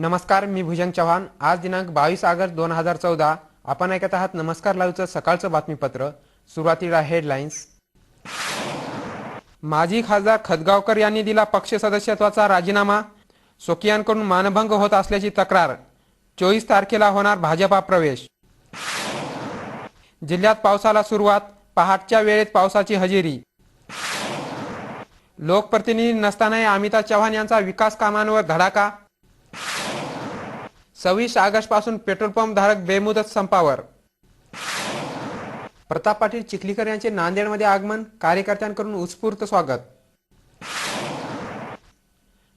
नमस्कार मी भुजंग चव्हाण. आज दिनांक बावीस ऑगस्ट दोन हजार चौदा. आपण ऐकत आहात नमस्कार लाईव्हचं सकाळचं बातमीपत्र. सुरुवातीला हेडलाईन्स माजी खासदार खदगावकर यांनी दिला पक्ष सदस्यत्वाचा राजीनामा. सोकियांकडून मानभंग होत असल्याची तक्रार. चोवीस तारखेला होणार भाजपा प्रवेश. जिल्ह्यात पावसाला सुरुवात. पहाटच्या वेळेत पावसाची हजेरी. लोकप्रतिनिधी नसतानाही अमिता चव्हाण यांचा विकास कामांवर धडाका. सव्वीस ऑगस्टपासून पेट्रोल पंप धारक बेमुदत संपावर. प्रताप पाटील चिखलीकर यांचे नांदेडमध्ये आगमन कार्यकर्त्यांकडून उत्स्फूर्त स्वागत.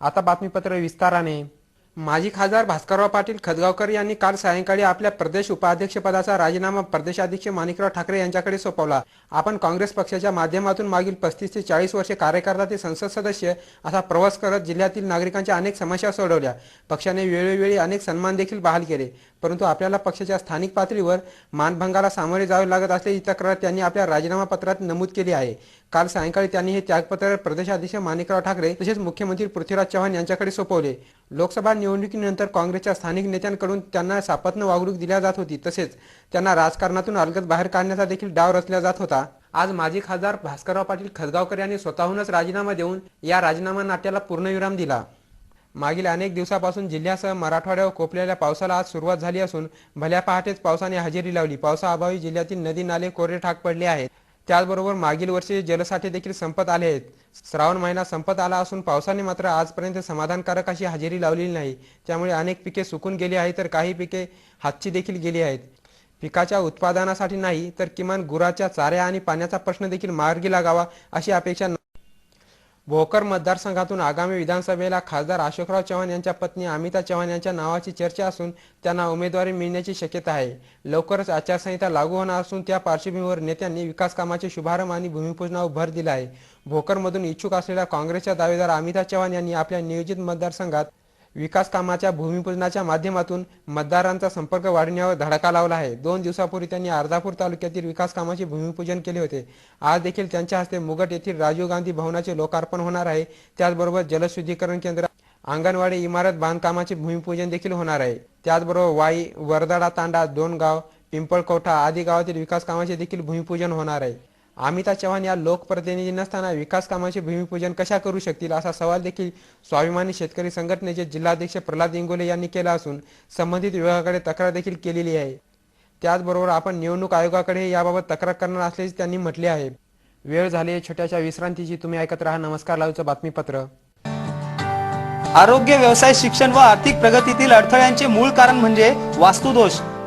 आता बातमीपत्र विस्ताराने. माजी खासदार भास्करराव पाटील खदगावकर यांनी काल सायंकाळी आपल्या प्रदेश उपाध्यक्षपदाचा राजीनामा प्रदेशाध्यक्ष माणिकराव ठाकरे यांच्याकडे सोपवला. आपण काँग्रेस पक्षाच्या माध्यमातून मागील पस्तीस ते चाळीस वर्षे कार्यकर्ता ते संसद सदस्य असा प्रवास करत जिल्ह्यातील नागरिकांच्या अनेक समस्या सोडवल्या. पक्षाने वेळोवेळी अनेक सन्मान देखील बहाल केले. परंतु आपल्याला पक्षाच्या स्थानिक पातळीवर मानभंगाला सामोरे जावे लागत असल्याची तक्रार त्यांनी आपल्या राजीनामा पत्रात नमूद केली आहे. काल सायंकाळी त्यांनी हे त्यागपत्र प्रदेशाध्यक्ष माणिकराव ठाकरे तसेच मुख्यमंत्री पृथ्वीराज चव्हाण यांच्याकडे सोपवले. लोकसभा निवडणुकीनंतर काँग्रेसच्या स्थानिक नेत्यांकडून त्यांना सापत्न वागणूक दिल्या जात होती. तसेच त्यांना राजकारणातून अलगद बाहेर काढण्याचा देखील डाव रचला जात होता. आज माजी खासदार भास्करराव पाटील खदगावकर यांनी स्वतःहूनच राजीनामा देऊन या राजीनामा नाट्याला पूर्णविराम दिला. मागील अनेक दिवसापासून जिल्ह्यासह मराठवाड्यावर कोपलेल्या पावसाला आज सुरुवात झाली असून भल्या पहाटेच पावसाने हजेरी लावली. पावसाअभावी जिल्ह्यातील नदी नाले कोरडे ठाक पडले आहेत. त्याचबरोबर मागील वर्षी जलसाठे देखील संपत आले आहेत. श्रावण महिना संपत आला असून पावसाने मात्र आजपर्यंत समाधानकारक अशी हजेरी लावलेली नाही. त्यामुळे अनेक पिके सुकून गेली आहेत तर काही पिके हातची देखील गेली आहेत. पिकाच्या उत्पादनासाठी नाही तर किमान गुराच्या चाऱ्या आणि पाण्याचा प्रश्न देखील मार्गी लागावा अशी अपेक्षा भोकर मतदारसंघातून आगामी विधानसभेला खासदार अशोकराव चव्हाण यांच्या पत्नी अमिता चव्हाण यांच्या नावाची चर्चा असून त्यांना उमेदवारी मिळण्याची शक्यता आहे. लवकरच आचारसंहिता लागू होणार असून त्या पार्श्वभूमीवर नेत्यांनी विकास कामाचे शुभारंभ आणि भूमिपूजनावर भर दिला आहे भोकरमधून इच्छुक असलेल्या काँग्रेसच्या दावेदार अमिता चव्हाण यांनी आपल्या नियोजित मतदारसंघात विकास कामाच्या भूमिपूजनाच्या माध्यमातून मतदारांचा संपर्क वाढण्यावर धडका लावला आहे. दोन दिवसापूर्वी त्यांनी अर्धापूर तालुक्यातील विकास कामाचे भूमिपूजन केले होते. आज देखील त्यांच्या हस्ते मुगट येथील राजीव गांधी भवनाचे लोकार्पण होणार आहे. त्याचबरोबर जलशुद्धीकरण केंद्र अंगणवाडी इमारत बांधकामाचे भूमिपूजन देखील होणार आहे. त्याचबरोबर वाई वरदाडा तांडा दोन गाव पिंपळकोठा आदी गावातील विकास कामाचे देखील भूमिपूजन होणार आहे. अमिता चव्हाण या लोकप्रतिनिधी नसताना विकास कामाचे भूमिपूजन कशा करू शकतील असा सवाल देखील स्वाभिमानी शेतकरी संघटनेचे जिल्हाध्यक्ष प्रल्हाद इंगोले यांनी केला असून संबंधित विभागाकडे तक्रार देखील केलेली आहे. त्याचबरोबर आपण निवडणूक आयोगाकडे याबाबत तक्रार करणार असल्याचे त्यांनी म्हटले आहे. वेळ झाली आहे छोट्याशा विश्रांतीची. तुम्ही ऐकत राहा नमस्कार. लावचं बातमीपत्र. आरोग्य व्यवसाय शिक्षण व आर्थिक प्रगतीतील अडथळ्यांचे मूळ कारण म्हणजे वास्तुदोष.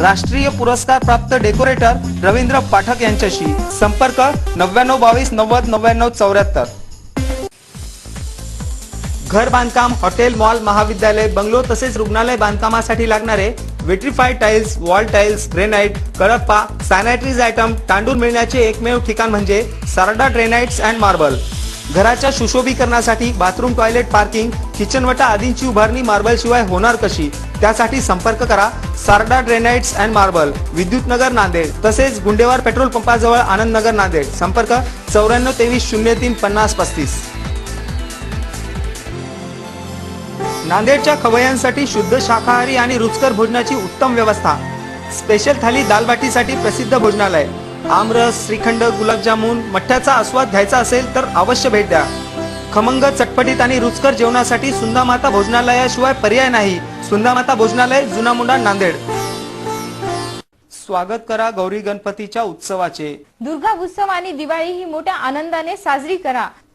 राष्ट्रीय पुरस्कार प्राप्त डेकोरेटर रवींद्र पाठक यांच्याशी. संपर्क नव्याण्णव बावीस नव्वद नव्याण्णव चौऱ्याहत्तर. घर बांधकाम हॉटेल मॉल महाविद्यालय बंगलो तसेच रुग्णालय बांधकामासाठी लागणारे vitrified tiles wall tiles granite Kadappa sanitaries item तांदूळ मिळण्याचे एकमेव ठिकाण म्हणजे सारडा ड्रेनाइट्स अँड मार्बल. घराच्या सुशोभीकरणासाठी बाथरूम टॉयलेट पार्किंग किचनवटा आदींची उभारणी मार्बल शिवाय होणार कशी? त्यासाठी संपर्क करा. सारडा ड्रेनाइट्स अँड मार्बल विद्युत नगर नांदेड तसेच गुंडेवार पेट्रोल पंपाजवळ आनंद नगर नांदेड. संपर्क चौऱ्याण्णव तेवीस शून्य तीन पन्नास पस्तीस. नांदेडच्या खवय्यांसाठी शुद्ध शाकाहारी आणि रुचकर भोजनाची उत्तम व्यवस्था. स्पेशल थाली दालबाटीसाठी प्रसिद्ध भोजनालय. आमरस श्रीखंड गुलाबजामुन मठ्ठ्याचा आस्वाद घ्यायचा असेल तर अवश्य भेट द्या. खमंग चटपटीत आणि रुचकर जेवणासाठी सुंदामाता भोजनालयाशिवाय पर्याय नाही. सुंदामाता भोजनालय जुना मुंडा नांदेड. स्वागत करा गौरी गणपतीच्या उत्सवाचे. दुर्गा उत्सव आणि दिवाळी ही मोठ्या आनंदाने साजरी करा.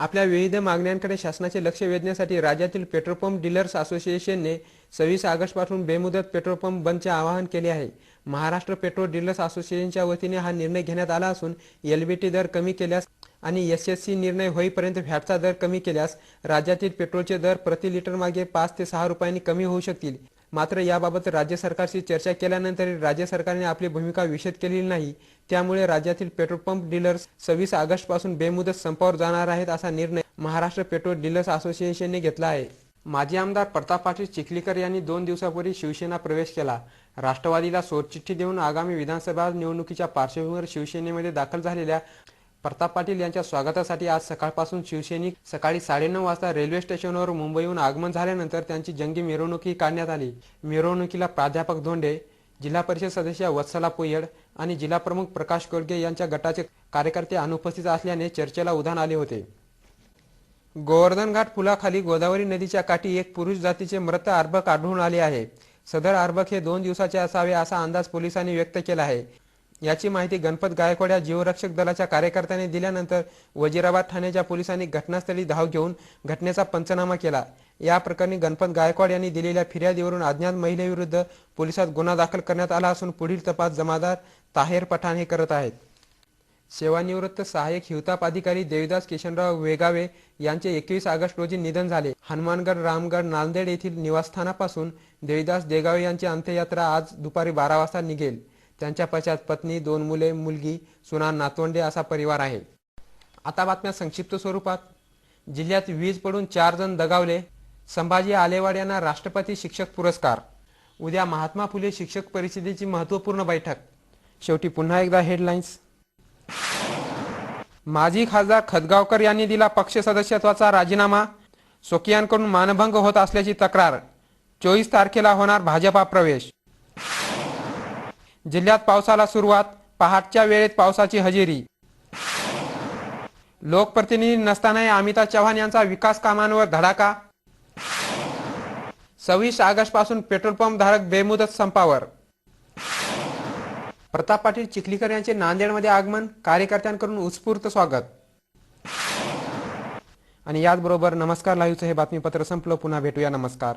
आपल्या विविध मागण्यांकडे शासनाचे लक्ष वेधण्यासाठी राज्यातील पेट्रोल पंप डीलर्स असोसिएशनने सव्वीस ऑगस्टपासून बेमुदत पेट्रोल पंप बंदचे आवाहन केले आहे. महाराष्ट्र पेट्रोल डीलर्स असोसिएशनच्या वतीने हा निर्णय घेण्यात आला असून एलबीटी दर कमी केल्यास आणि एस एस सी निर्णय होईपर्यंत व्हॅटचा दर कमी केल्यास राज्यातील पेट्रोलचे दर प्रति लिटर मागे पाच ते सहा रुपयांनी कमी होऊ शकतील. मात्र याबाबत राज्य सरकारशी चर्चा केल्यानंतर राज्य सरकारने आपली भूमिका विषद केलेली नाही. त्यामुळे राज्यातील पेट्रोल पंप डीलर्स सव्वीस ऑगस्टपासून बेमुदत संपावर जाणार आहेत असा निर्णय महाराष्ट्र पेट्रोल डीलर्स असोसिएशनने घेतला आहे. माजी आमदार प्रताप पाटील चिखलीकर यांनी दोन दिवसापूर्वी शिवसेना प्रवेश केला. राष्ट्रवादीला सोडचिठ्ठी देऊन आगामी विधानसभा निवडणुकीच्या पार्श्वभूमीवर शिवसेनेमध्ये दाखल झालेल्या प्रताप पाटील यांच्या स्वागतासाठी आज सकाळपासून शिवसैनिक सकाळी साडेनऊ वाजता रेल्वे स्टेशनवर मुंबईहून आगमन झाल्यानंतर त्यांची जंगी मिरवणुकी काढण्यात आली. मिरवणुकीला प्राध्यापक धोंडे जिल्हा परिषद सदस्य वत्सला पोयड आणि जिल्हा प्रमुख प्रकाश कोडगे यांच्या गटाचे कार्यकर्ते अनुपस्थित असल्याने चर्चेला उधाण आले होते. गोवर्धन घाट पुलाखाली गोदावरी नदीच्या काठी एक पुरुष जातीचे मृत अर्भक आढळून आले आहे. सदर अर्भक हे दोन दिवसाचे असावे असा अंदाज पोलिसांनी व्यक्त केला आहे. याची माहिती गणपत गायकवाड या जीवरक्षक दलाच्या कार्यकर्त्यांनी दिल्यानंतर वजिराबाद ठाण्याच्या पोलिसांनी घटनास्थळी धाव घेऊन घटनेचा पंचनामा केला. या प्रकरणी गणपत गायकवाड यांनी दिलेल्या फिर्यादीवरून अज्ञात महिलेविरुद्ध पोलिसात गुन्हा दाखल करण्यात आला असून पुढील तपास जमादार ताहेर पठाण हे करत आहेत. सेवानिवृत्त सहाय्यक हिवताप अधिकारी देवीदास किशनराव वेगावे यांचे एकवीस ऑगस्ट रोजी निधन झाले. हनुमानगड रामगड नांदेड येथील निवासस्थानापासून देवीदास देगावे यांची अंत्ययात्रा आज दुपारी बारा वाजता निघेल. त्यांच्या पश्चात पत्नी दोन मुले मुलगी सुना नातवंडे असा परिवार आहे. आता बातम्या संक्षिप्त स्वरूपात. जिल्ह्यात वीज पडून चार जण दगावले. संभाजी आलेवाड यांना राष्ट्रपती शिक्षक पुरस्कार. उद्या महात्मा फुले शिक्षक परिषदेची महत्त्वपूर्ण बैठक. शेवटी पुन्हा एकदा हेडलाईन्स माजी खासदार खदगावकर यांनी दिला पक्ष सदस्यत्वाचा राजीनामा. सोकियांकडून मानभंग होत असल्याची तक्रार. चोवीस तारखेला होणार भाजपा प्रवेश. जिल्ह्यात पावसाला सुरुवात पहाटच्या वेळेत पावसाची हजेरी. लोकप्रतिनिधी नसतानाही अमिता चव्हाण यांचा विकास कामांवर धडाका. सव्वीस ऑगस्टपासून पेट्रोल पंप धारक बेमुदत संपावर. प्रताप पाटील चिखलीकर यांचे नांदेडमध्ये आगमन कार्यकर्त्यांकडून उत्स्फूर्त स्वागत. आणि याचबरोबर नमस्कार लाईव्हचं हे बातमीपत्र संपलं. पुन्हा भेटूया. नमस्कार.